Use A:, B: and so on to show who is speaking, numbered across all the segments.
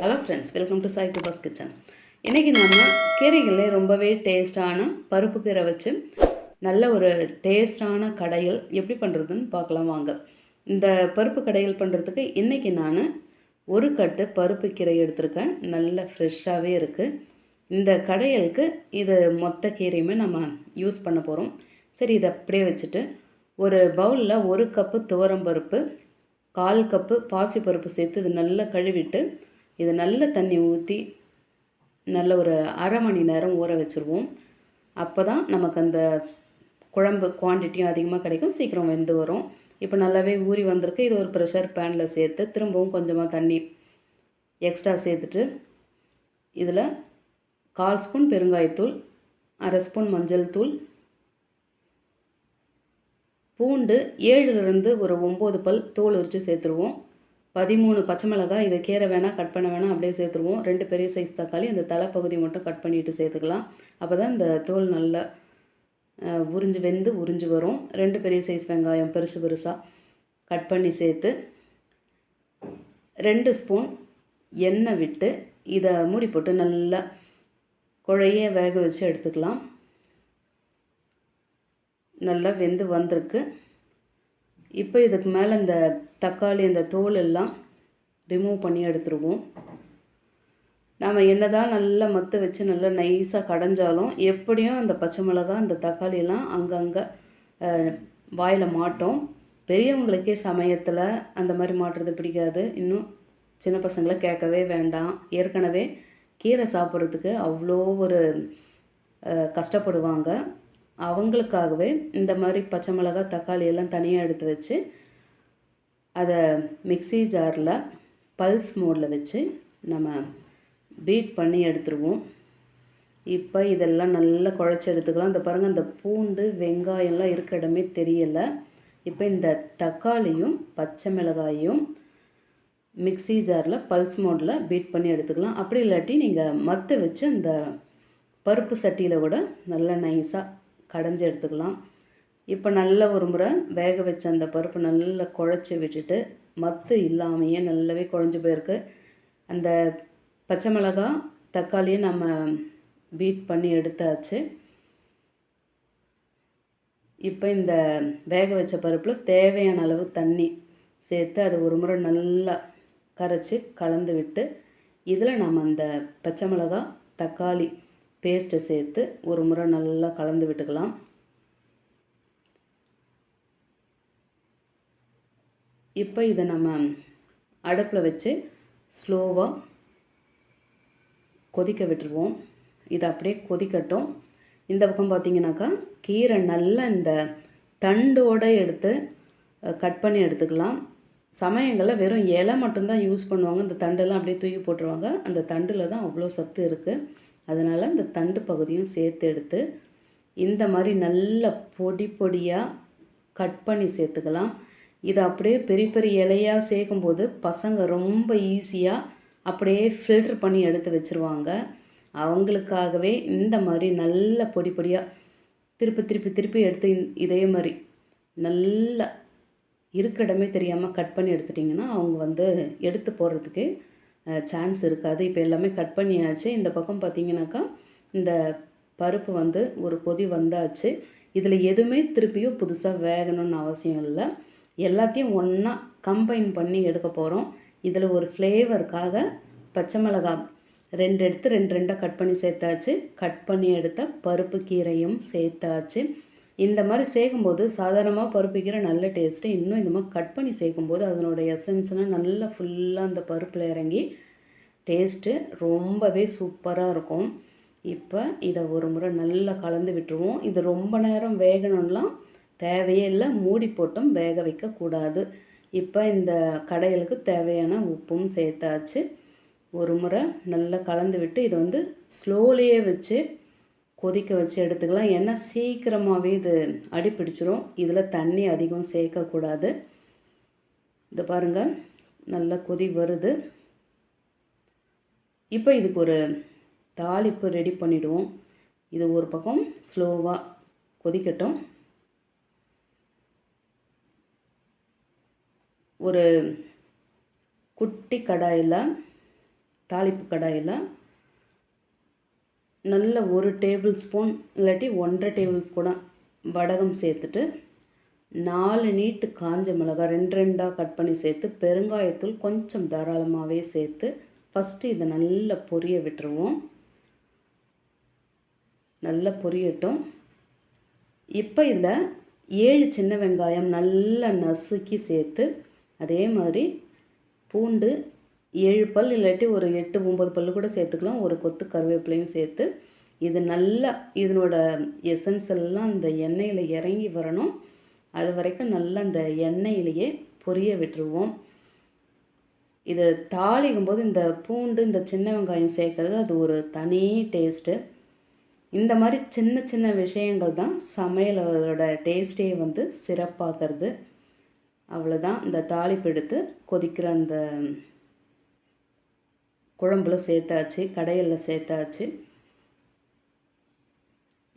A: Hello friends welcome to சாய் துபாஸ் kitchen இன்றைக்கி நம்ம கீரைகளில் ரொம்பவே டேஸ்டான பருப்பு கீரை வச்சு நல்ல ஒரு டேஸ்டான கடையல் எப்படி பண்ணுறதுன்னு பார்க்கலாம் வாங்க. இந்த பருப்பு கடையில் பண்ணுறதுக்கு இன்றைக்கி நான் ஒரு கட்டு பருப்பு கீரை எடுத்திருக்கேன். நல்ல ஃப்ரெஷ்ஷாகவே இருக்குது இந்த கடையலுக்கு இது மொத்த கீரையுமே நம்ம யூஸ் பண்ண போகிறோம் சரி இதை அப்படியே வச்சுட்டு ஒரு பவுலில் ஒரு கப்பு துவரம் பருப்பு கால் கப்பு பாசிப்பருப்பு சேர்த்து இது நல்லா கழுவிட்டு இது நல்ல தண்ணி ஊற்றி நல்ல ஒரு அரை மணி நேரம் ஊற வச்சுருவோம். அப்போ தான் நமக்கு அந்த குழம்பு குவான்டிட்டியும் அதிகமாக கிடைக்கும். சீக்கிரம் வெந்து வரும். இப்போ நல்லாவே ஊறி வந்திருக்கு. இது ஒரு ப்ரெஷர் பேனில் சேர்த்து திரும்பவும் கொஞ்சமாக தண்ணி எக்ஸ்ட்ரா சேர்த்துட்டு இதில் கால் ஸ்பூன் பெருங்காயத்தூள் அரை ஸ்பூன் மஞ்சள் தூள் பூண்டு ஏழுலேருந்து ஒரு ஒம்பது பல் தோல் உரித்து சேர்த்துருவோம். பதிமூணு பச்சை மிளகாய் இதை கீரை வேணால் கட் பண்ண வேணால் அப்படியே சேர்த்துருவோம். ரெண்டு பெரிய சைஸ் தக்காளி இந்த தலைப்பகுதி மட்டும் கட் பண்ணிவிட்டு சேர்த்துக்கலாம். அப்போ தான் இந்த தோல் நல்லா உறிஞ்சு வெந்து உறிஞ்சு வரும். ரெண்டு பெரிய சைஸ் வெங்காயம் பெருசு பெருசாக கட் பண்ணி சேர்த்து ரெண்டு ஸ்பூன் எண்ணெய் விட்டு இதை மூடி போட்டு நல்லா குழைய வேக வச்சு எடுத்துக்கலாம். நல்லா வெந்து வந்திருக்கு. இப்போ இதுக்கு மேலே இந்த தக்காளி இந்த தோல் எல்லாம் ரிமூவ் பண்ணி எடுத்துருவோம். நாம் என்ன தான் நல்லா மத்து வச்சு நல்லா நைஸாக கடைஞ்சாலும் எப்படியும் அந்த பச்சை மிளகா அந்த தக்காளியெல்லாம் அங்கங்கே வாயில் மாட்டோம். பெரியவங்களுக்கே சமயத்தில் அந்த மாதிரி மாட்டுறது பிடிக்காது. இன்னும் சின்ன பசங்களை கேட்கவே வேண்டாம். ஏற்கனவே கீரை சாப்பிட்றதுக்கு அவ்வளோ ஒரு கஷ்டப்படுவாங்க. அவங்களுக்காகவே இந்த மாதிரி பச்சை மிளகா தக்காளி எல்லாம் தனியாக எடுத்து வச்சு அதை மிக்ஸி ஜாரில் பல்ஸ் மோடில் வச்சு நம்ம பீட் பண்ணி எடுத்துருவோம். இப்போ இதெல்லாம் நல்லா குழச்சி எடுத்துக்கலாம். இந்த பாருங்கள் அந்த பூண்டு வெங்காயம்லாம் இருக்க இடமே தெரியலை. இப்போ இந்த தக்காளியும் பச்சை மிளகாயும் மிக்ஸி ஜாரில் பல்ஸ் மோடில் பீட் பண்ணி எடுத்துக்கலாம். அப்படி இல்லாட்டி நீங்கள் மற்ற வச்சு அந்த பருப்பு சட்டியில் கூட நல்லா நைஸாக கடைஞ்சி எடுத்துக்கலாம். இப்போ நல்ல ஒரு முறை வேக வச்ச அந்த பருப்பு நல்லா குழச்சி விட்டுட்டு மத்து இல்லாமையே நல்லாவே குழஞ்சி போயிருக்கு. அந்த பச்சை மிளகாய் தக்காளியை நம்ம பீட் பண்ணி எடுத்தாச்சு. இப்போ இந்த வேக வச்ச பருப்பில் தேவையான அளவு தண்ணி சேர்த்து அது ஒரு முறை நல்லா கரைச்சி கலந்து விட்டு இதில் நம்ம அந்த பச்சை மிளகாய் தக்காளி பேஸ்ட்டை சேர்த்து ஒரு முறை நல்லா கலந்து விட்டுக்கலாம். இப்போ இதை நம்ம அடுப்பில் வச்சு ஸ்லோவாக கொதிக்க விட்டுருவோம். இது அப்படியே கொதிக்கட்டும். இந்த பக்கம் பார்த்தீங்கன்னாக்கா கீரை நல்லா இந்த தண்டோடு எடுத்து கட் பண்ணி எடுத்துக்கலாம். சமயங்களில் வெறும் இலை மட்டும்தான் யூஸ் பண்ணுவாங்க. இந்த தண்டெல்லாம் அப்படியே தூக்கி போட்டுருவாங்க. அந்த தண்டில் தான் அவ்வளோ சத்து இருக்குது அதனால் இந்த தண்டு பகுதியும் சேர்த்து எடுத்து இந்த மாதிரி நல்ல பொடி பொடியாக கட் பண்ணி சேர்த்துக்கலாம். இதை அப்படியே பெரிய பெரிய இலையாக சேர்க்கும்போது பசங்க ரொம்ப ஈஸியாக அப்படியே ஃபில்டர் பண்ணி எடுத்து வச்சுருவாங்க. அவங்களுக்காகவே இந்த மாதிரி நல்ல பொடி பொடியாக திருப்பி திருப்பி திருப்பி எடுத்து இதே மாதிரி நல்லா இருக்கிற இடமே தெரியாமல் கட் பண்ணி எடுத்துட்டிங்கன்னா அவங்க வந்து எடுத்து போடுறதுக்கு சான்ஸ் இருக்காது. இப்போ எல்லாமே கட் பண்ணியாச்சு. இந்த பக்கம் பார்த்திங்கனாக்கா இந்த பருப்பு வந்து ஒரு கொதி வந்தாச்சு. இதில் எதுவுமே திருப்பியும் புதுசாக வேகணும்னு அவசியம் இல்லை. எல்லாத்தையும் ஒன்றா கம்பைன் பண்ணி எடுக்க போகிறோம் இதில் ஒரு ஃப்ளேவருக்காக பச்சை மிளகாய் ரெண்டு எடுத்து ரெண்டு ரெண்டாக கட் பண்ணி சேர்த்தாச்சு. கட் பண்ணி எடுத்த பருப்பு கீரையும் சேர்த்தாச்சு. இந்த மாதிரி சேர்க்கும்போது சாதாரணமாக பருப்பு நல்ல டேஸ்ட்டு இன்னும் இந்த மாதிரி கட் பண்ணி சேர்க்கும்போது அதனோட எசன்ஸ்லாம் நல்லா ஃபுல்லாக அந்த பருப்பில் இறங்கி டேஸ்ட்டு ரொம்பவே சூப்பராக இருக்கும். இப்போ இதை ஒரு முறை நல்லா கலந்து விட்டுருவோம். இது ரொம்ப நேரம் வேகணும்லாம் தேவையே இல்லை. மூடி போட்டும் வேக வைக்கக்கூடாது இப்போ இந்த கடைகளுக்கு தேவையான உப்பும் சேர்த்தாச்சு. ஒரு முறை நல்லா கலந்து விட்டு இதை வந்து ஸ்லோலியே வச்சு கொதிக்க வச்சு எடுத்துக்கலாம். ஏன்னா சீக்கிரமாகவே இது அடி பிடிச்சிரும் இதில் தண்ணி அதிகம் சேர்க்கக்கூடாது. இதை பாருங்கள் நல்லா கொதி வருது. இப்போ இதுக்கு ஒரு தாளிப்பு ரெடி பண்ணிவிடுவோம் இது ஒரு பக்கம் ஸ்லோவாக கொதிக்கட்டும். ஒரு குட்டி கடாயில் தாளிப்பு கடாயில் நல்ல ஒரு டேபிள் ஸ்பூன் இல்லாட்டி ஒன்றரை டேபிள் கூட வடகம் சேர்த்துட்டு நாலு நீட்டு காஞ்ச மிளகாய் ரெண்டு ரெண்டாக கட் பண்ணி சேர்த்து பெருங்காயத்தூள் கொஞ்சம் தாராளமாகவே சேர்த்து ஃபஸ்ட்டு இதை நல்லா பொரிய விட்டுருவோம். நல்லா பொரியட்டும். இப்போ இதில் ஏழு சின்ன வெங்காயம் நல்லா நசுக்கி சேர்த்து அதே மாதிரி பூண்டு ஏழு பல் இல்லாட்டி ஒரு எட்டு ஒம்பது பல் கூட சேர்த்துக்கலாம். ஒரு கொத்து கருவேப்பிலையும் சேர்த்து இது நல்லா இதனோட எசன்ஸ் எல்லாம் இந்த எண்ணெயில் இறங்கி வரணும். அது வரைக்கும் நல்லா அந்த எண்ணெயிலேயே பொரிய விட்டுருவோம். இதை தாளிக்கும் போது இந்த பூண்டு இந்த சின்ன வெங்காயம் சேர்க்குறது அது ஒரு தனி டேஸ்ட்டு இந்த மாதிரி சின்ன சின்ன விஷயங்கள் தான் சமையலோட டேஸ்ட்டே வந்து சிறப்பாகிறது அவ்வளோதான் இந்த தாளிப்பு எடுத்து கொதிக்கிற அந்த குழம்புல சேர்த்தாச்சு கடையில் சேர்த்தாச்சு.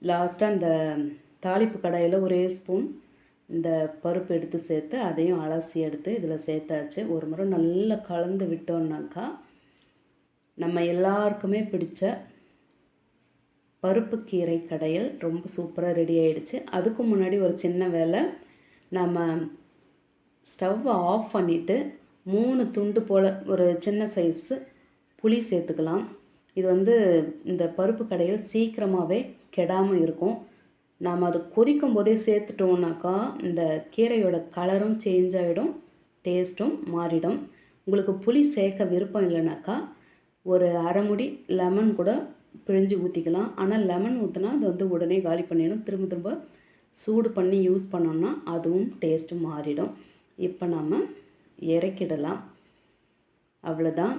A: லாஸ்ட்டாக அந்த தாளிப்பு கடையில் ஒரே ஸ்பூன் இந்த பருப்பு எடுத்து சேர்த்து அதையும் அலசி எடுத்து இதில் சேர்த்தாச்சு. ஒரு முறை நல்லா கலந்து விட்டோம்னாக்கா நம்ம எல்லாருக்குமே பிடிச்ச பருப்பு கீரை கடையில் ரொம்ப சூப்பராக ரெடி ஆகிடுச்சு அதுக்கு முன்னாடி ஒரு சின்ன வேலை நம்ம ஸ்டவ்வை ஆஃப் பண்ணிவிட்டு மூணு துண்டு போல் ஒரு சின்ன சைஸு புளி சேர்த்துக்கலாம். இது வந்து இந்த பருப்பு கடையில் சீக்கிரமாகவே கெடாமல் இருக்கும். நாம் அது கொதிக்கும் போதே சேர்த்துட்டோம்னாக்கா இந்த கீரையோட கலரும் சேஞ்ச் ஆகிடும் டேஸ்ட்டும் மாறிடும். உங்களுக்கு புளி சேர்க்க விருப்பம் இல்லைனாக்கா ஒரு அரை முடி லெமன் கூட பிழிஞ்சு ஊற்றிக்கலாம் ஆனால் லெமன் ஊற்றினா அது வந்து உடனே காலி பண்ணிடும். திரும்ப திரும்ப சூடு பண்ணி யூஸ் பண்ணோம்னா அதுவும் டேஸ்ட்டு மாறிடும். இப்போ நாம் இறக்கிடலாம். அவ்வளோதான்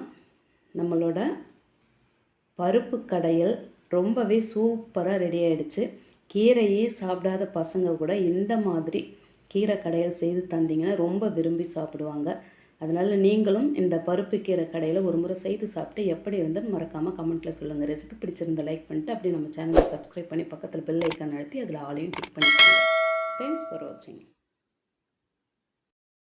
A: நம்மளோட பருப்பு கடையல் ரொம்பவே சூப்பராக ரெடி ஆகிடுச்சு கீரையே சாப்பிடாத பசங்க கூட இந்த மாதிரி கீரை கடையல் செய்து தந்தீங்கன்னா ரொம்ப விரும்பி சாப்பிடுவாங்க. அதனால் நீங்களும் இந்த பருப்பு கீரை கடையில் ஒரு முறை செய்து சாப்பிட்டு எப்படி இருந்ததுன்னு மறக்காமல் கமெண்ட்டில் சொல்லுங்கள் ரெசிபி பிடிச்சிருந்த லைக் பண்ணிட்டு அப்படியே நம்ம சேனலை சப்ஸ்கிரைப் பண்ணி பக்கத்தில் பெல் ஐக்கான் அழுத்தி அதில் ஆலையும் டிக் பண்ணிக்கோங்க. தேங்க்ஸ் ஃபார் வாட்சிங்